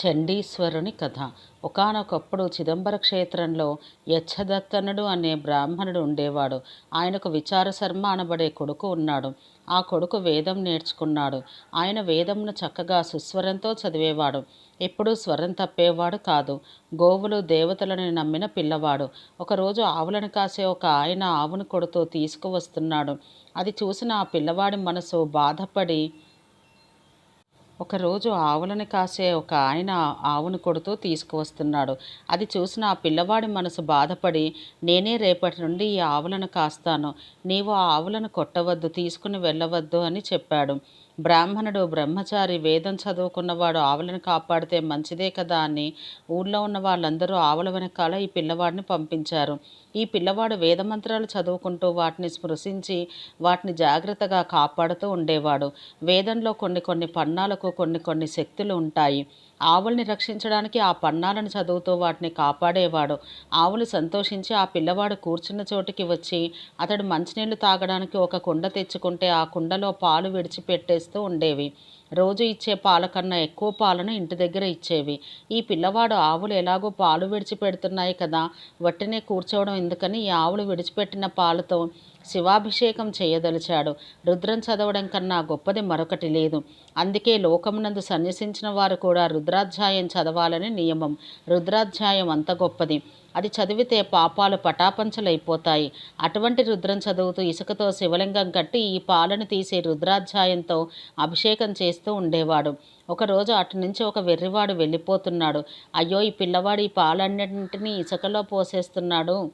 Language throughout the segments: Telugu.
చండీశ్వరుని కథ. ఒకానొకప్పుడు చిదంబర క్షేత్రంలో యచ్చదత్తనుడు అనే బ్రాహ్మణుడు ఉండేవాడు. ఆయనకు విచారశర్మ అనబడే కొడుకు ఉన్నాడు. ఆ కొడుకు వేదం నేర్చుకున్నాడు. ఆయన వేదంను చక్కగా సుస్వరంతో చదివేవాడు. ఎప్పుడూ స్వరం తప్పేవాడు కాదు. గోవులు దేవతలను నమ్మిన పిల్లవాడు. ఒకరోజు ఆవులను కాసే ఒక ఆయన ఆవును కొడుతూ తీసుకువస్తున్నాడు. అది చూసిన ఆ పిల్లవాడి మనసు బాధపడి ఒకరోజు ఆవులను కాసే ఒక ఆయన ఆవును కొడుతూ తీసుకువస్తున్నాడు. అది చూసిన ఆ పిల్లవాడి మనసు బాధపడి నేనే రేపటి నుండి ఈ ఆవులను కాస్తాను. నీవు ఆ ఆవులను కొట్టవద్దు తీసుకుని వెళ్ళవద్దు అని చెప్పాడు. బ్రాహ్మణుడు బ్రహ్మచారి వేదం చదువుకున్నవాడు ఆవులను కాపాడితే మంచిదే కదా అని ఊళ్ళో ఉన్న వాళ్ళందరూ ఆవుల వెనకాల ఈ పిల్లవాడిని పంపించారు. ఈ పిల్లవాడు వేదమంత్రాలు చదువుకుంటూ వాటిని స్పృశించి వాటిని జాగ్రత్తగా కాపాడుతూ ఉండేవాడు. వేదంలో కొన్ని కొన్ని పన్నాలకు కొన్ని కొన్ని శక్తులు ఉంటాయి. ఆవుల్ని రక్షించడానికి ఆ పన్నాలను చదువుతూ వాటిని కాపాడేవాడు. ఆవులు సంతోషించి ఆ పిల్లవాడు కూర్చున్న చోటికి వచ్చి అతడు మంచినీళ్ళు తాగడానికి ఒక కుండ తెచ్చుకుంటే ఆ కుండలో పాలు విడిచిపెట్టే విడిచిపెట్టేస్తూ ఉండేవి. రోజు ఇచ్చే పాల కన్నా ఎక్కువ పాలను ఇంటి దగ్గర ఇచ్చేవి. ఈ పిల్లవాడు ఆవులు ఎలాగో పాలు విడిచిపెడుతున్నాయి కదా వట్టినే కూర్చోవడం ఎందుకని ఈ ఆవులు విడిచిపెట్టిన పాలతో శివాభిషేకం చేయదలిచాడు. రుద్రం చదవడం కన్నా గొప్పది మరొకటి లేదు. అందుకే లోకమునందు సన్యసించిన వారు కూడా రుద్రాధ్యాయం చదవాలని నియమం. రుద్రాధ్యాయం అంత గొప్పది. అది చదివితే పాపాలు పటాపంచలైపోతాయి. అటువంటి రుద్రం చదువుతూ ఇసుకతో శివలింగం కట్టి ఈ పాలను తీసే రుద్రాధ్యాయంతో అభిషేకం చేస్తూ ఉండేవాడు. ఒకరోజు అటు నుంచి ఒక వెర్రివాడు వెళ్ళిపోతున్నాడు. అయ్యో ఈ పిల్లవాడు ఈ పాలన్నింటినీ ఇసుకలో పోసేస్తున్నాడు.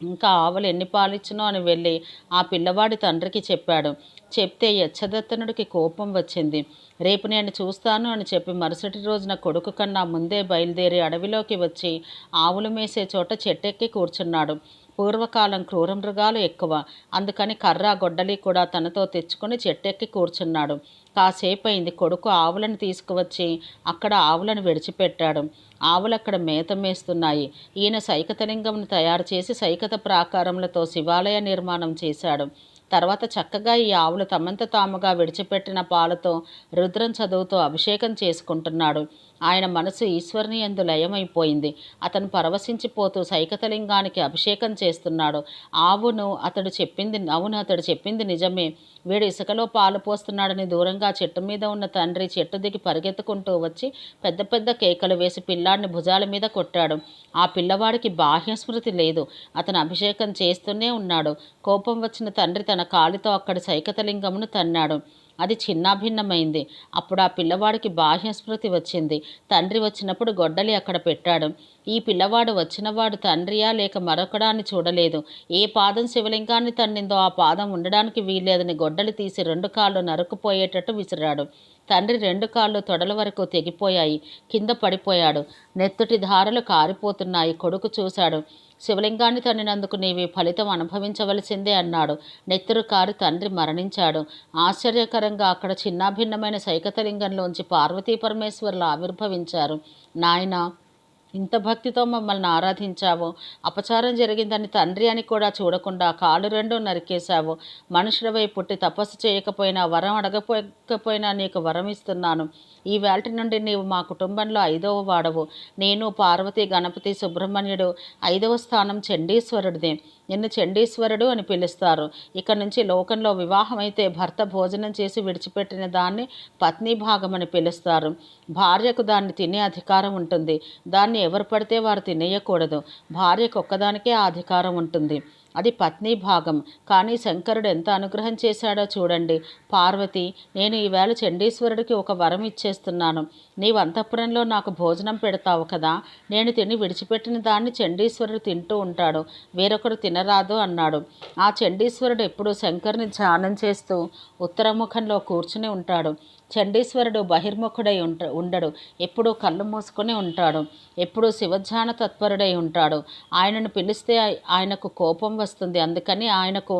ఇంకా ఆవులు ఎన్ని పాలిచ్చినో అని వెళ్ళి ఆ పిల్లవాడి తండ్రికి చెప్పాడు. చెప్తే యచ్చదత్తనుడికి కోపం వచ్చింది. రేపు నేను చూస్తాను అని చెప్పి మరుసటి రోజున కొడుకు కన్నా ముందే బయలుదేరి అడవిలోకి వచ్చి ఆవులు మేసే చోట చెట్టెక్కి కూర్చున్నాడు. పూర్వకాలం క్రూర మృగాలు ఎక్కువ. అందుకని కర్ర గొడ్డలి కూడా తనతో తెచ్చుకొని చెట్టెక్కి కూర్చున్నాడు. కాసేపు అయింది. కొడుకు ఆవులను తీసుకువచ్చి అక్కడ ఆవులను విడిచిపెట్టాడు. ఆవులు అక్కడ మేత మేస్తున్నాయి. ఈయన సైకతలింగంను తయారు చేసి సైకత ప్రాకారములతో శివాలయ నిర్మాణం చేశాడు. తర్వాత చక్కగా ఈ ఆవులు తమంత తాముగా విడిచిపెట్టిన పాలతో రుద్రం చదువుతో అభిషేకం చేసుకుంటున్నాడు. ఆయన మనసు ఈశ్వరుని ఎందు లయమైపోయింది. అతను పరవశించిపోతూ సైకతలింగానికి అభిషేకం చేస్తున్నాడు. ఆవును అతడు చెప్పింది అవును అతడు చెప్పింది నిజమే. వీడు ఇసుకలో పాలు పోస్తున్నాడని దూరంగా చెట్టు మీద ఉన్న తండ్రి చెట్టు దిగి పరిగెత్తుకుంటూ వచ్చి పెద్ద పెద్ద కేకలు వేసి పిల్లాడిని భుజాల మీద కొట్టాడు. ఆ పిల్లవాడికి బాహ్య స్మృతి లేదు. అతను అభిషేకం చేస్తూనే ఉన్నాడు. కోపం వచ్చిన తండ్రి తన కాలితో అక్కడి సైకతలింగమును తన్నాడు. అది చిన్నాభిన్నమైంది. అప్పుడు ఆ పిల్లవాడికి బాహ్య స్మృతి వచ్చింది. తండ్రి వచ్చినప్పుడు గొడ్డలి అక్కడ పెట్టాడు. ఈ పిల్లవాడు వచ్చినవాడు తండ్రియా లేక మరొకడాన్ని చూడలేదు. ఏ పాదం శివలింగాన్ని తన్నిందో ఆ పాదం ఉండడానికి వీల్లేదని గొడ్డలు తీసి రెండు కాళ్ళు నరుకుపోయేటట్టు విసిరాడు. తండ్రి రెండు కాళ్ళు తొడల వరకు తెగిపోయాయి. కింద పడిపోయాడు. నెత్తుటి ధారలు కారిపోతున్నాయి. కొడుకు చూశాడు. శివలింగాన్ని తన్నినందుకు నీవి ఫలితం అనుభవించవలసిందే అన్నాడు. నెత్తురు కారు తండ్రి మరణించాడు. ఆశ్చర్యకరంగా అక్కడ చిన్నాభిన్నమైన సైకతలింగంలోంచి పార్వతీ పరమేశ్వరులు ఆవిర్భవించారు. నాయనా ఇంత భక్తితో మమ్మల్ని ఆరాధించావు. అపచారం జరిగిందని తండ్రి అని కూడా చూడకుండా కాలు రెండు నరికేశావు. మనుషులవై పుట్టి తపస్సు చేయకపోయినా వరం అడగపోకపోయినా నీకు వరం ఇస్తున్నాను. ఈ వేల్టి నుండి నీవు మా కుటుంబంలో ఐదవ వాడవు. నేను పార్వతి గణపతి సుబ్రహ్మణ్యుడు ఐదవ స్థానం చండీశ్వరుడిదే నిన్ను చండీశ్వరుడు అని పిలుస్తారు. ఇక నుంచి లోకంలో వివాహమైతే భర్త భోజనం చేసి విడిచిపెట్టిన దాన్ని పత్ని భాగం అని పిలుస్తారు. భార్యకు దాన్ని తినే అధికారం ఉంటుంది. దాన్ని ఎవరు పడితే వారు తినేయకూడదు. భార్యకు ఒక్కదానికే ఆ అధికారం ఉంటుంది. అది పత్ని భాగం. కానీ శంకరుడు ఎంత అనుగ్రహం చేశాడో చూడండి. పార్వతి నేను ఈవేళ చండీశ్వరుడికి ఒక వరం ఇచ్చేస్తున్నాను. నీవు అంతఃపురంలో నాకు భోజనం పెడతావు కదా? నేను తిని విడిచిపెట్టిన దాన్ని చండీశ్వరుడు తింటూ ఉంటాడు. వేరొకరు తినరాదు అన్నాడు. ఆ చండీశ్వరుడు ఎప్పుడు శంకరుని ధ్యానం చేస్తూ ఉత్తరముఖంలో కూర్చుని ఉంటాడు. చండీశ్వరుడు బహిర్ముఖుడై ఉంట ఉండడు. ఎప్పుడూ కళ్ళు మూసుకొని ఉంటాడు. ఎప్పుడూ శివధ్యాన తత్పరుడై ఉంటాడు. ఆయనను పిలిస్తే ఆయనకు కోపం వస్తుంది. అందుకని ఆయనకు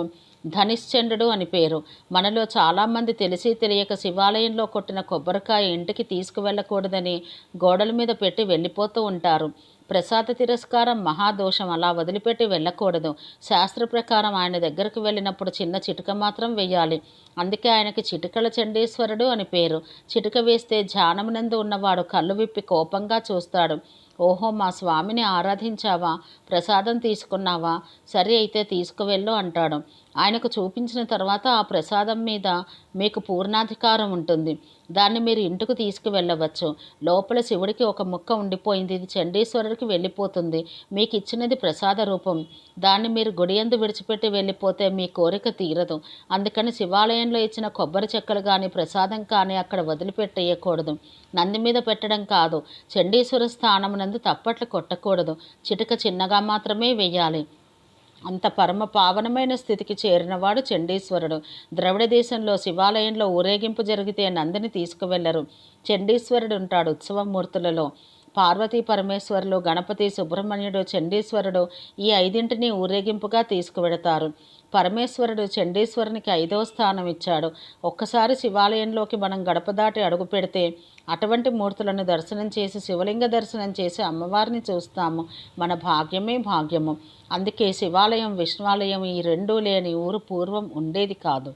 ధనిశ్చంద్రుడు అని పేరు. మనలో చాలామంది తెలిసి తెలియక శివాలయంలో కొట్టిన కొబ్బరికాయ ఇంటికి తీసుకువెళ్ళకూడదని గోడల మీద పెట్టి వెళ్ళిపోతూ ఉంటారు. ప్రసాద తిరస్కారం మహాదోషం. అలా వదిలిపెట్టి వెళ్ళకూడదు. శాస్త్ర ప్రకారం ఆయన దగ్గరకు వెళ్ళినప్పుడు చిన్న చిటిక మాత్రం వేయాలి అందుకే ఆయనకి చిటికల చండీశ్వరుడు అని పేరు. చిటిక వేస్తే ధ్యానమునందు ఉన్నవాడు కళ్ళు విప్పి కోపంగా చూస్తాడు. ఓహో మా స్వామిని ఆరాధించావా? ప్రసాదం తీసుకున్నావా? సరే అయితే తీసుకువెళ్ళు అంటాడు. ఆయనకు చూపించిన తర్వాత ఆ ప్రసాదం మీద మీకు పూర్ణాధికారం ఉంటుంది. దాన్ని మీరు ఇంటికి తీసుకువెళ్ళవచ్చు. లోపల శివుడికి ఒక ముక్క ఉండిపోయింది. ఇది చండీశ్వరుడికి వెళ్ళిపోతుంది. మీకు ఇచ్చినది ప్రసాద రూపం. దాన్ని మీరు గుడియందు విడిచిపెట్టి వెళ్ళిపోతే మీ కోరిక తీరదు. అందుకని శివాలయంలో ఇచ్చిన కొబ్బరి చెక్కలు కానీ ప్రసాదం కానీ అక్కడ వదిలిపెట్టేయకూడదు. నంది మీద పెట్టడం కాదు. చండీశ్వర స్థానమునందు తప్పట్లు కొట్టకూడదు. చిటిక చిన్నగా మాత్రమే వేయాలి. అంత పరమ పావనమైన స్థితికి చేరినవాడు చండీశ్వరుడు. ద్రవిడ దేశంలో శివాలయంలో ఊరేగింపు జరిగితే నందిని తీసుకువెళ్ళరు. చండీశ్వరుడు ఉంటాడు ఉత్సవమూర్తులలో. పార్వతీ పరమేశ్వరులు గణపతి సుబ్రహ్మణ్యుడు చండీశ్వరుడు ఈ ఐదింటిని ఊరేగింపుగా తీసుకువెడతారు. పరమేశ్వరుడు చండీశ్వరునికి ఐదవ స్థానం ఇచ్చాడు ఒక్కసారి శివాలయంలోకి మనం గడప దాటి అడుగు పెడితే అటువంటి మూర్తులను దర్శనం చేసి శివలింగ దర్శనం చేసి అమ్మవారిని చూస్తాము. మన భాగ్యమే భాగ్యము. అందుకే శివాలయం విష్ణువాలయం ఈ రెండూ లేని ఊరు పూర్వం ఉండేది కాదు.